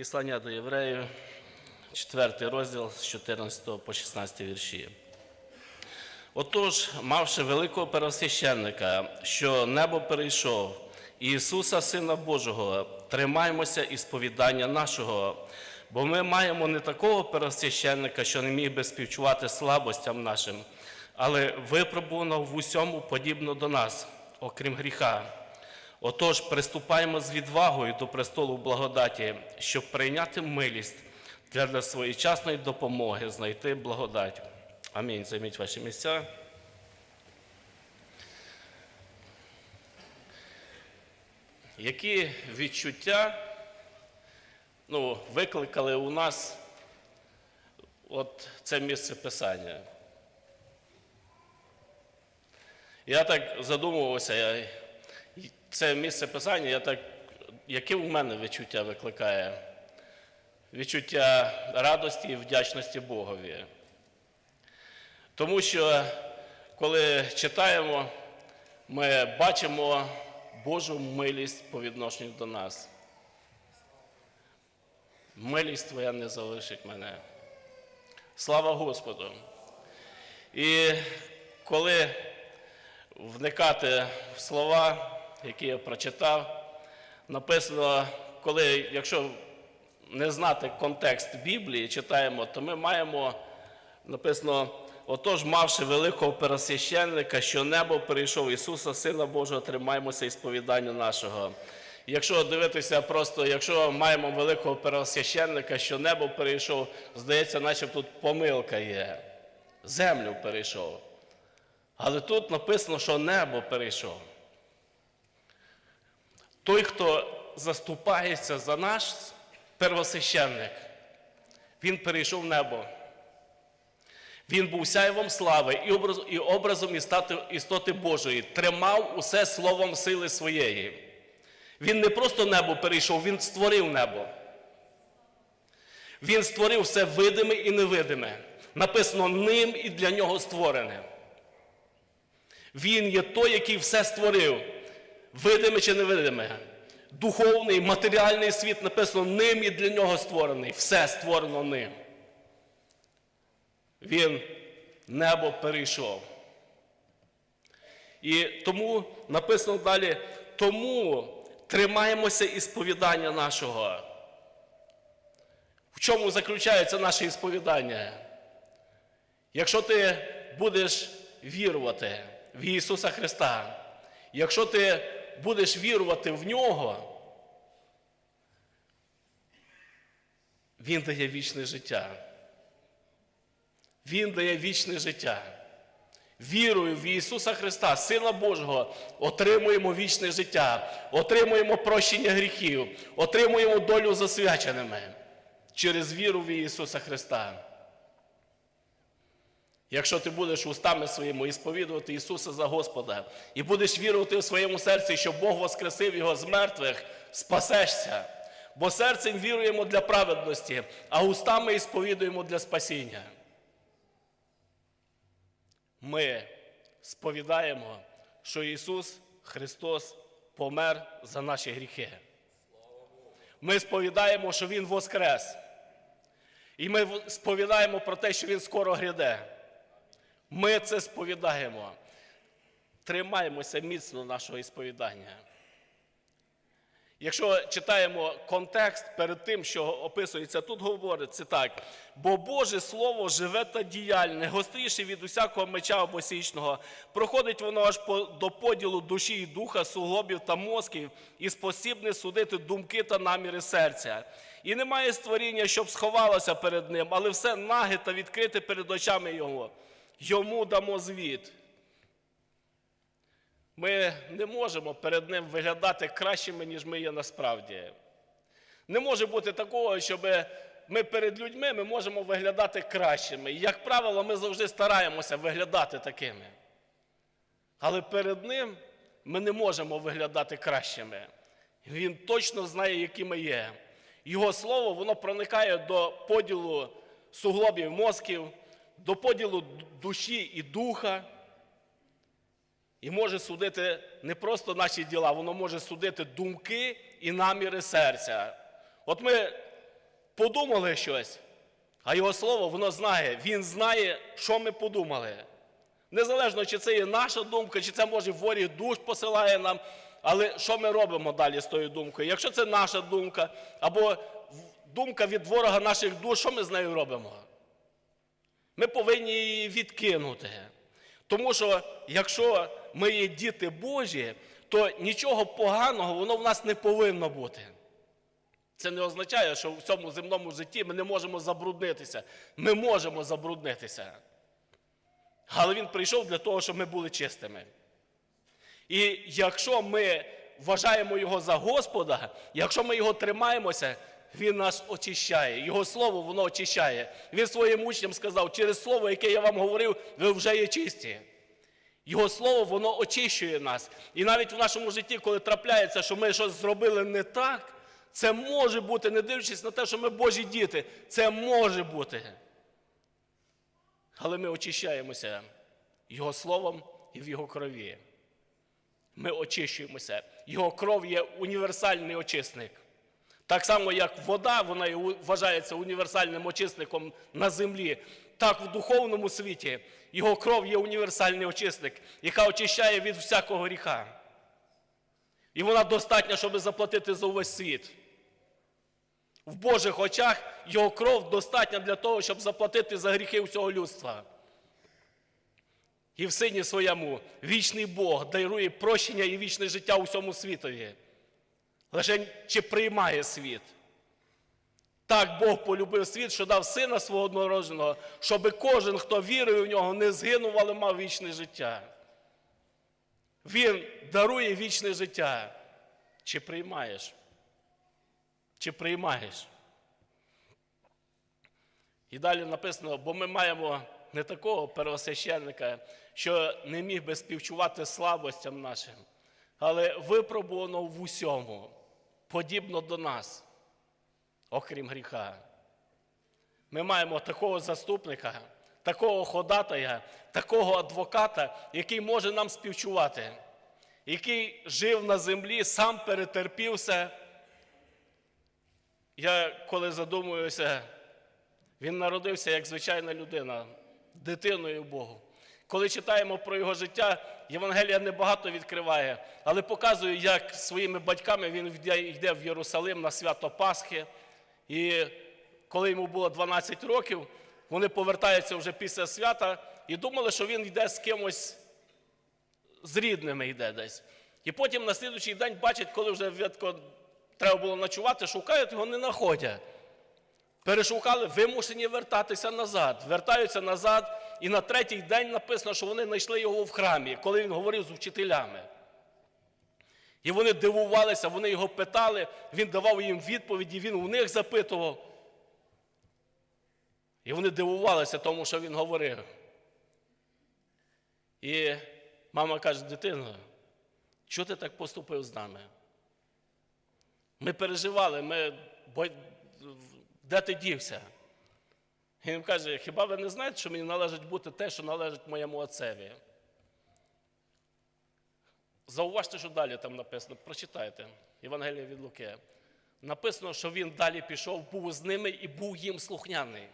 Післання до євреїв, 4 розділ з 14 по 16 вірші. Отож, мавши великого первосвященника, що небо перейшов, Ісуса, Сина Божого, тримаймося і сповідання нашого, бо ми маємо не такого первосвященника, що не міг би співчувати слабостям нашим, але випробувано в усьому подібно до нас, окрім гріха. Отож, приступаємо з відвагою до престолу благодаті, щоб прийняти милість для, своєчасної допомоги знайти благодать. Амінь. Займіть ваші місця. Які відчуття ну, викликали у нас от це місце писання? Я так задумувався, це місце писання, я так, яке в мене відчуття викликає? Відчуття радості і вдячності Богові. Тому що, коли читаємо, ми бачимо Божу милість по відношенню до нас. Милість Твоя не залишить мене. Слава Господу! І коли вникати в слова, які я прочитав, написано, коли, якщо не знати контекст Біблії, читаємо, то ми маємо написано. Отож, мавши великого пересвященника, що небо перейшов Ісуса, Сина Божого, тримаємося і сповідання нашого. Якщо дивитися просто, якщо маємо великого пересвященника, що небо перейшов, здається, наче тут помилка є. Землю перейшов. Але тут написано, що небо перейшов. Той, хто заступається за наш первосвященник, він перейшов небо. Він був сяйвом слави і образом, і образом істоти Божої, тримав усе словом сили своєї. Він не просто небо перейшов, він створив небо. Він створив все видиме і невидиме. Написано ним і для нього створене. Він є той, який все створив, видиме чи невидиме. Духовний, матеріальний світ написано ним і для нього створений. Все створено ним. Він небо перейшов. І тому написано далі, тому тримаємося ісповідання нашого. В чому заключається наше ісповідання? Якщо ти будеш вірувати в Ісуса Христа, якщо ти будеш вірувати в Нього, Він дає вічне життя. Він дає вічне життя. Вірою в Ісуса Христа, Сина Божого, отримуємо вічне життя, отримуємо прощення гріхів, отримуємо долю засвяченими через віру в Ісуса Христа. Якщо ти будеш устами своїми ісповідувати Ісуса за Господа і будеш вірувати в своєму серці, що Бог воскресив Його з мертвих, спасешся. Бо серцем віруємо для праведності, а устами ісповідуємо для спасіння. Ми сповідаємо, що Ісус Христос помер за наші гріхи. Ми сповідаємо, що Він воскрес. І ми сповідаємо про те, що Він скоро гряде. Ми це сповідаємо. Тримаємося міцно нашого ісповідання. Якщо читаємо контекст перед тим, що описується, тут говориться так: бо Боже Слово живе та діяльне, гостріше від усякого меча обосічного, проходить воно аж до поділу душі і духа, суглобів та мозків, і спосібне судити думки та наміри серця. І немає створіння, щоб сховалося перед ним, але все наге та відкрите перед очами Його. Йому дамо звіт. Ми не можемо перед ним виглядати кращими, ніж ми є насправді. Не може бути такого, щоб ми перед людьми ми можемо виглядати кращими. І, як правило, ми завжди стараємося виглядати такими. Але перед ним ми не можемо виглядати кращими. Він точно знає, які ми є. Його слово воно проникає до поділу суглобів мозків, до поділу душі і духа. І може судити не просто наші діла, воно може судити думки і наміри серця. От ми подумали щось, а його слово воно знає. Він знає, що ми подумали. Незалежно, чи це є наша думка, чи це може ворі душ посилає нам. Але що ми робимо далі з тою думкою? Якщо це наша думка, або думка від ворога наших душ, що ми з нею робимо? Ми повинні її відкинути. Тому що якщо ми є діти Божі, то нічого поганого воно в нас не повинно бути. Це не означає, що в цьому земному житті ми не можемо забруднитися. Ми можемо забруднитися. Але він прийшов для того, щоб ми були чистими. І якщо ми вважаємо його за Господа, якщо ми його тримаємося, він нас очищає. Його слово воно очищає. Він своїм учням сказав, через слово, яке я вам говорив, ви вже є чисті. Його слово, воно очищує нас. І навіть в нашому житті, коли трапляється, що ми щось зробили не так, це може бути, не дивлячись на те, що ми Божі діти, це може бути. Але ми очищаємося Його словом і в Його крові. Ми очищуємося. Його кров є універсальний очисник. Так само, як вода, вона вважається універсальним очисником на землі, так в духовному світі його кров є універсальний очисник, яка очищає від всякого гріха. І вона достатня, щоб заплатити за увесь світ. В Божих очах його кров достатня для того, щоб заплатити за гріхи всього людства. І в сині своєму вічний Бог дарує прощення і вічне життя усьому світові. Лише чи приймає світ? Так Бог полюбив світ, що дав сина свого однородженого, щоб кожен, хто вірує в нього, не згинув, але мав вічне життя. Він дарує вічне життя. Чи приймаєш? Чи приймаєш? І далі написано, бо ми маємо не такого первосвященника, що не міг би співчувати слабостям нашим, але випробувано в усьому, подібно до нас, окрім гріха. Ми маємо такого заступника, такого ходатая, такого адвоката, який може нам співчувати, який жив на землі, сам перетерпівся. Я коли задумуюся, він народився як звичайна людина, дитиною Богу. Коли читаємо про його життя, Євангелія небагато відкриває, але показує, як своїми батьками він йде в Єрусалим на свято Пасхи. І коли йому було 12 років, вони повертаються вже після свята і думали, що він йде з кимось з рідними йде десь. І потім на слідуючий день бачать, коли вже відко треба було ночувати, шукають, його не знаходять. Перешукали, вимушені вертатися назад. Вертаються назад, і на третій день написано, що вони знайшли його в храмі, коли він говорив з вчителями. І вони дивувалися, вони його питали, він давав їм відповіді, він у них запитував. І вони дивувалися тому, що він говорив. І мама каже, дитино, чого ти так поступив з нами? Ми переживали, ми... де ти дівся? І він каже, хіба ви не знаєте, що мені належить бути те, що належить моєму отцеві? Зауважте, що далі там написано, прочитайте Євангелія від Луки. Написано, що він далі пішов, був з ними і був їм слухняний.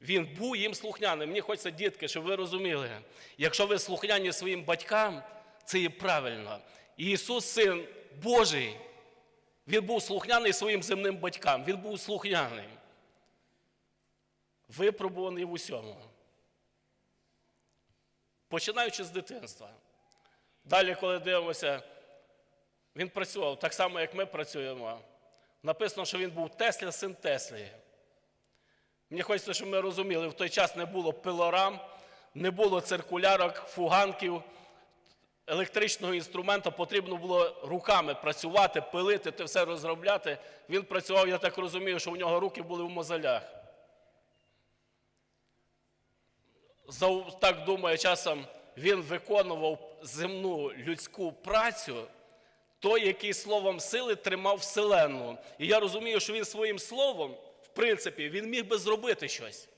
Він був їм слухняним. Мені хочеться, дітки, щоб ви розуміли, якщо ви слухняні своїм батькам, це є правильно. І Ісус, Син Божий, Він був слухняний своїм земним батькам. Він був слухняний. Випробуваний в усьому. Починаючи з дитинства. Далі, коли дивимося, він працював так само, як ми працюємо. Написано, що він був Тесля, син Теслі. Мені хочеться, щоб ми розуміли, в той час не було пилорам, не було циркулярок, фуганків, електричного інструмента, потрібно було руками працювати, пилити, те все розробляти. Він працював, я так розумію, що у нього руки були в мозолях. Так думаю, часом він виконував земну людську працю, той, який словом сили тримав вселенну. І я розумію, що він своїм словом, в принципі, він міг би зробити щось.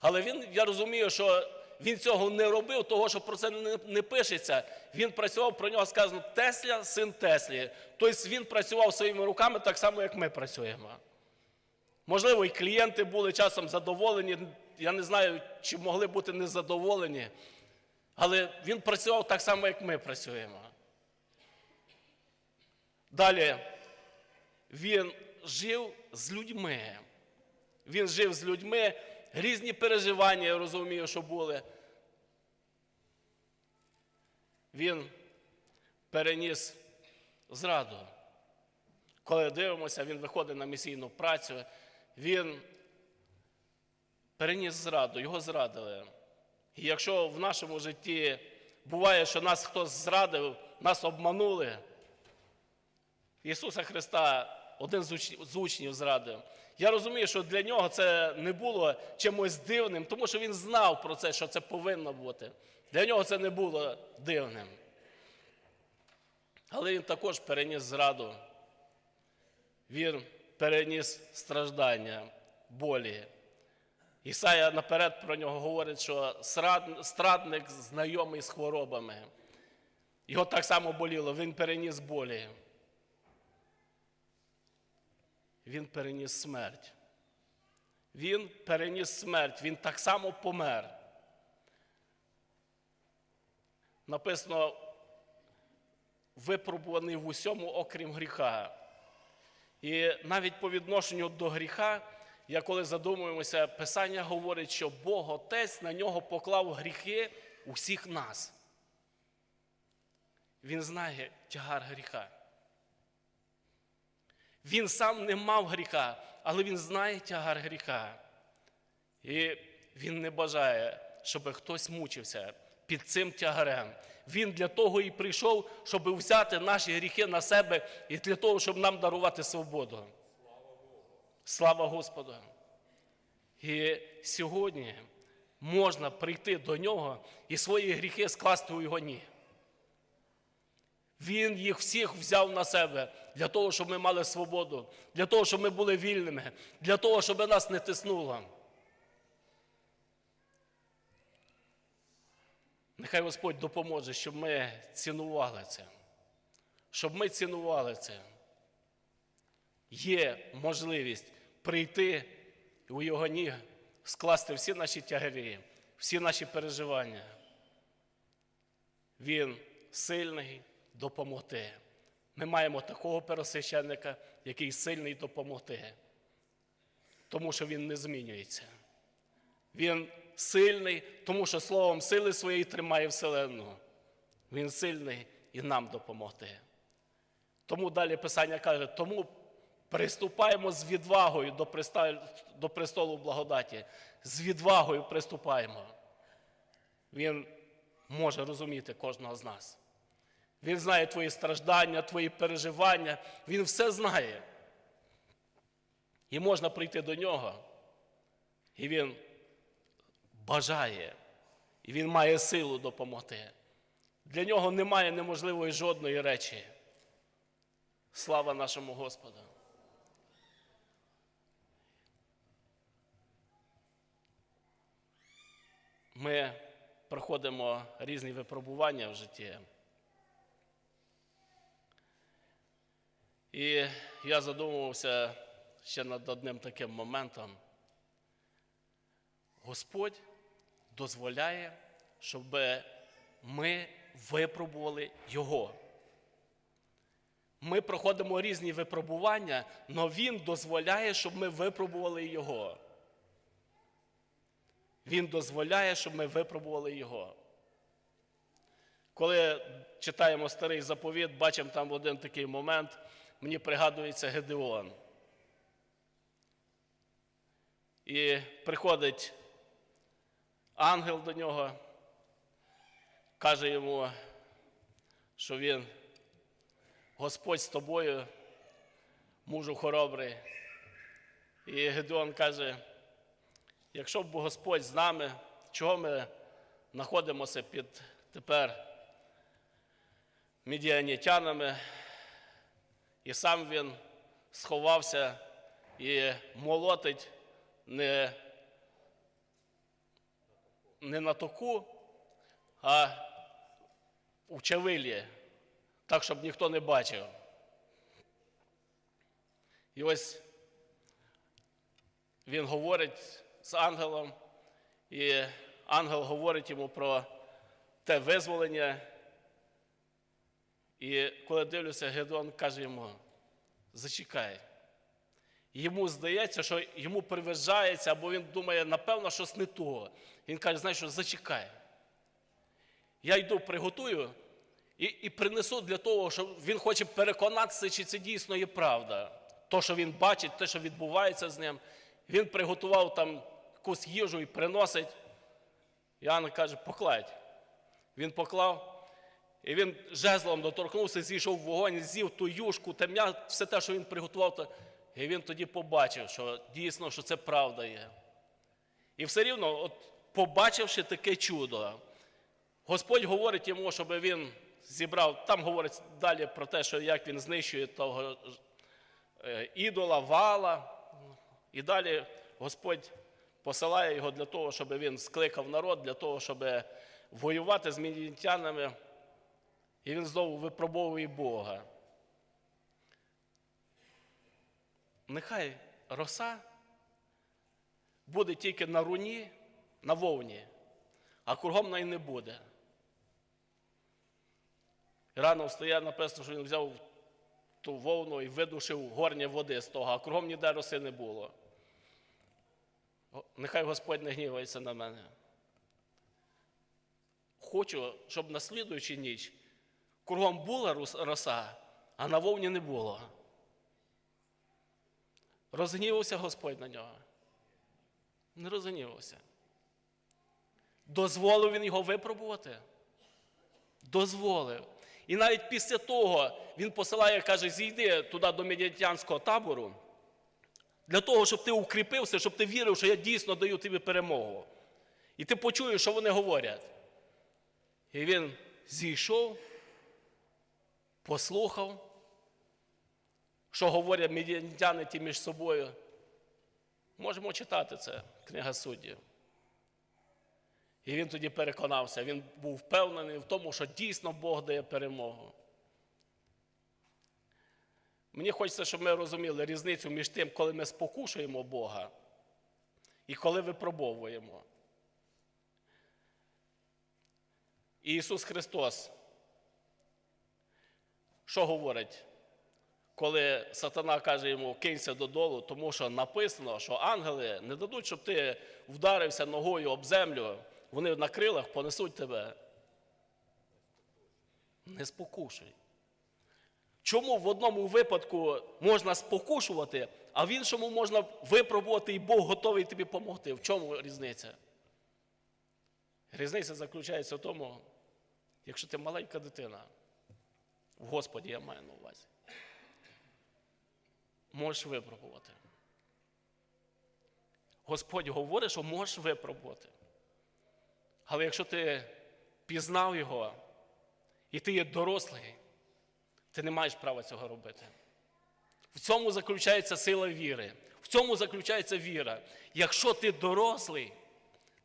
Але він, я розумію, що він цього не робив, того, що про це не, пишеться. Він працював про нього сказано Тесля, син Теслі. Тобто він працював своїми руками так само, як ми працюємо. Можливо, і клієнти були часом задоволені. Я не знаю, чи могли бути незадоволені. Але він працював так само, як ми працюємо. Далі він жив з людьми. Він жив з людьми, різні переживання, я розумію, що були. Він переніс зраду. Коли дивимося, він виходить на місійну працю, він переніс зраду, його зрадили. І якщо в нашому житті буває, що нас хтось зрадив, нас обманули, Ісуса Христа один з уч- з учнів зрадив. Я розумію, що для нього це не було чимось дивним, тому що він знав про це, що це повинно бути. Для нього це не було дивним. Але він також переніс зраду. Він переніс страждання, болі. Ісая наперед про нього говорить, що страдник знайомий з хворобами. Його так само боліло, він переніс болі. Він переніс смерть. Він переніс смерть, він так само помер. Написано, випробуваний в усьому, окрім гріха. І навіть по відношенню до гріха, я коли задумуємося, Писання говорить, що Бог Отець на нього поклав гріхи усіх нас. Він знає тягар гріха. Він сам не мав гріха, але він знає тягар гріха. І він не бажає, щоб хтось мучився під цим тягарем. Він для того і прийшов, щоб взяти наші гріхи на себе і для того, щоб нам дарувати свободу. Слава Господу! І сьогодні можна прийти до нього і свої гріхи скласти у його ніг. Він їх всіх взяв на себе для того, щоб ми мали свободу, для того, щоб ми були вільними, для того, щоб нас не тиснуло. Нехай Господь допоможе, щоб ми цінували це. Щоб ми цінували це. Є можливість прийти у його ніг скласти всі наші тягарі, всі наші переживання. Він сильний допомогти. Ми маємо такого пересвященника, який сильний допомогти, тому що він не змінюється. Він сильний, тому що словом сили своєї тримає вселенну. Він сильний і нам допомогти. Тому далі Писання каже, тому приступаємо з відвагою до, приста- до престолу благодаті. З відвагою приступаємо. Він може розуміти кожного з нас. Він знає твої страждання, твої переживання. Він все знає. І можна прийти до нього. І він бажає, і він має силу допомогти. Для нього немає неможливої жодної речі. Слава нашому Господу. Ми проходимо різні випробування в житті. І я задумувався ще над одним таким моментом. Господь дозволяє, щоб ми випробували Його. Ми проходимо різні випробування, але Він дозволяє, щоб ми випробували Його. Він дозволяє, щоб ми випробували Його. Коли читаємо старий заповіт, бачимо там один такий момент, мені пригадується Гедеон. І приходить ангел до нього, каже йому, що він Господь з тобою, мужу хоробрий. І Гедеон каже, якщо б Господь з нами, чого ми знаходимося під тепер медіанітянами, і сам він сховався і молотить не не на току, а у чавилі, так, щоб ніхто не бачив. І ось він говорить з ангелом, і ангел говорить йому про те визволення. І коли дивлюся, Гедеон каже йому: зачекай. Йому здається, що йому привижається, або він думає, напевно, щось не того. Він каже, знаєш що, зачекай. Я йду, приготую і, і принесу для того, щоб він хоче переконатися, чи це дійсно є правда. То, що він бачить, те, що відбувається з ним. Він приготував там якусь їжу і приносить. Іоанн каже, покладь. Він поклав, і він жезлом доторкнувся, зійшов в вогонь, з'їв ту юшку, тем'я, все те, що він приготував. І він тоді побачив, що дійсно, що це правда є. І все рівно, от, побачивши таке чудо, Господь говорить йому, щоб він зібрав, там говорить далі про те, що як він знищує того е, ідола, вала. І далі Господь посилає його для того, щоб він скликав народ, для того, щоб воювати з мінітянами. І він знову випробовує Бога. Нехай роса буде тільки на руні, на вовні, а кругом неї не буде. Рано встає, написано, що він взяв ту вовну і видушив горні води з того, а кругом ніде роси не було. Нехай Господь не гнівається на мене. Хочу, щоб на слідуючу ніч кругом була роса, а на вовні не було. Розгнівався Господь на нього. Не розгнівався. Дозволив він його випробувати? Дозволив. І навіть після того він посилає, каже, зійди туди до медіатянського табору, для того, щоб ти укріпився, щоб ти вірив, що я дійсно даю тобі перемогу. І ти почуєш, що вони говорять. І він зійшов, послухав, що говорять медіантяни ті між собою. Можемо читати це, книга суддів. І він тоді переконався, він був впевнений в тому, що дійсно Бог дає перемогу. Мені хочеться, щоб ми розуміли різницю між тим, коли ми спокушуємо Бога і коли випробовуємо. І Ісус Христос, що говорить, коли сатана каже йому кинься додолу, тому що написано, що ангели не дадуть, щоб ти вдарився ногою об землю, вони на крилах понесуть тебе. Не спокушуй. Чому в одному випадку можна спокушувати, а в іншому можна випробувати, і Бог готовий тобі допомогти? В чому різниця? Різниця заключається в тому, якщо ти маленька дитина, в Господі я маю на увазі, можеш випробувати. Господь говорить, що можеш випробувати. Але якщо ти пізнав його, і ти є дорослий, ти не маєш права цього робити. В цьому заключається сила віри. В цьому заключається віра. Якщо ти дорослий,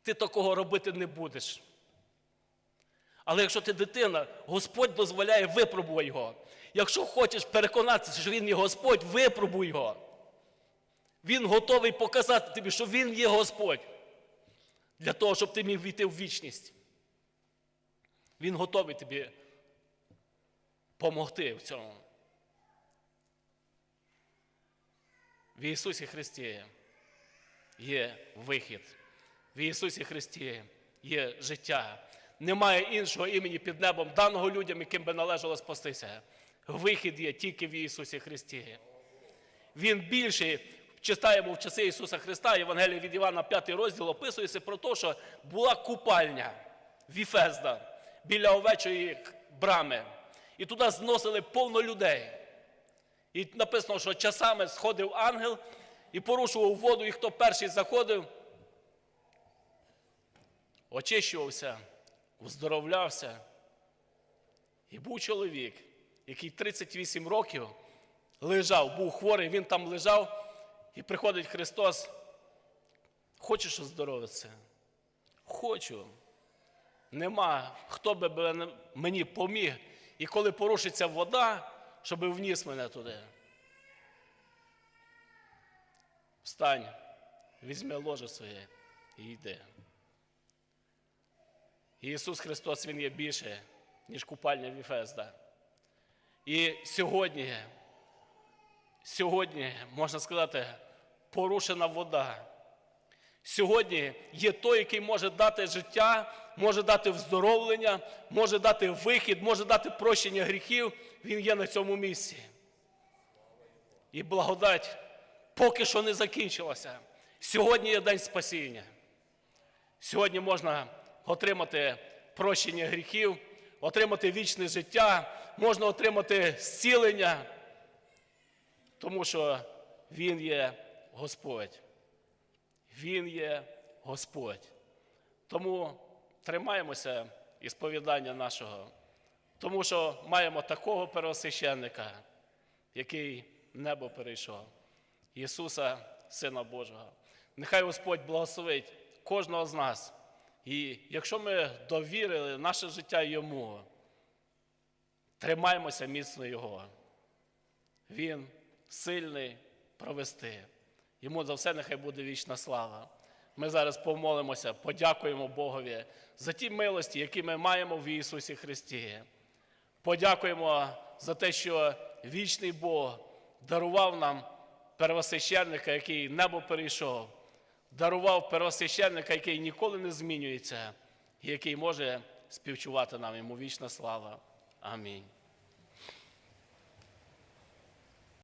ти такого робити не будеш. Але якщо ти дитина, Господь дозволяє випробуй його. Якщо хочеш переконатися, що Він є Господь, випробуй його. Він готовий показати тобі, що Він є Господь. Для того, щоб ти міг війти в вічність. Він готовий тобі помогти в цьому. В Ісусі Христі є вихід. В Ісусі Христі є життя. Немає іншого імені під небом, даного людям, яким би належало спастися. Вихід є тільки в Ісусі Христі. Він більший. Читаємо в часи Ісуса Христа, Євангелія від Івана, 5 розділ, описується про те, що була купальня Віфезда біля овечої брами. І туди зносили повно людей. І написано, що часами сходив ангел і порушував воду, і хто перший заходив, очищувався, оздоровлявся. І був чоловік, який 38 років лежав, був хворий, він там лежав, і приходить Христос. Хочеш оздоровитися? хочу. Нема, хто би мені поміг. І коли порушиться вода, щоб вніс мене туди. Встань, візьми ложе своє і йди. Ісус Христос Він є більше, ніж купальня Віфезда. І сьогодні, сьогодні, можна сказати, порушена вода. Сьогодні є той, який може дати життя, може дати вздоровлення, може дати вихід, може дати прощення гріхів. Він є на цьому місці. І благодать поки що не закінчилася. Сьогодні є день спасіння. Сьогодні можна отримати прощення гріхів, отримати вічне життя, можна отримати зцілення, тому що Він є Господь. Він є Господь. Тому тримаємося ісповідання нашого, тому що маємо такого первосвященника, який небо перейшов, Ісуса, Сина Божого. Нехай Господь благословить кожного з нас. І якщо ми довірили наше життя Йому, тримаємося міцно Його. Він сильний провести. Йому за все нехай буде вічна слава. Ми зараз помолимося, подякуємо Богові за ті милості, які ми маємо в Ісусі Христі. Подякуємо за те, що вічний Бог дарував нам первосвященника, який небо перейшов, дарував первосвященника, який ніколи не змінюється, і який може співчувати нам йому вічна слава. Амінь.